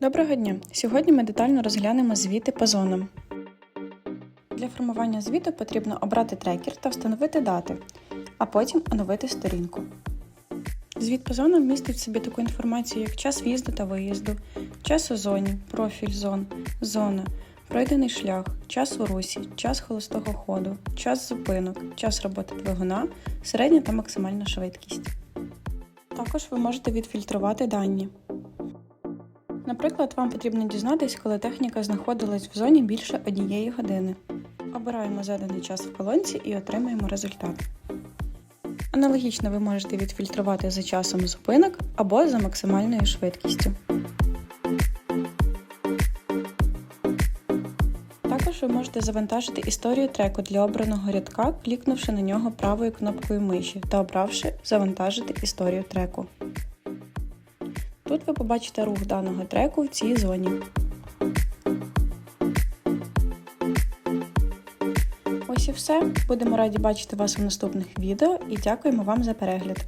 Доброго дня! Сьогодні ми детально розглянемо звіти по зонам. Для формування звіту потрібно обрати трекер та встановити дати, а потім оновити сторінку. Звіт по зонам містить в собі таку інформацію, як час в'їзду та виїзду, час у зоні, профіль зон, зона, пройдений шлях, час у русі, час холостого ходу, час зупинок, час роботи двигуна, середня та максимальна швидкість. Також ви можете відфільтрувати дані. Наприклад, вам потрібно дізнатись, коли техніка знаходилась в зоні більше однієї години. Обираємо заданий час в колонці і отримаємо результат. Аналогічно ви можете відфільтрувати за часом зупинок або за максимальною швидкістю. Також ви можете завантажити історію треку для обраного рядка, клікнувши на нього правою кнопкою миші та обравши Завантажити історію треку. Тут ви побачите рух даного треку в цій зоні. Ось і все. Будемо раді бачити вас у наступних відео і дякуємо вам за перегляд.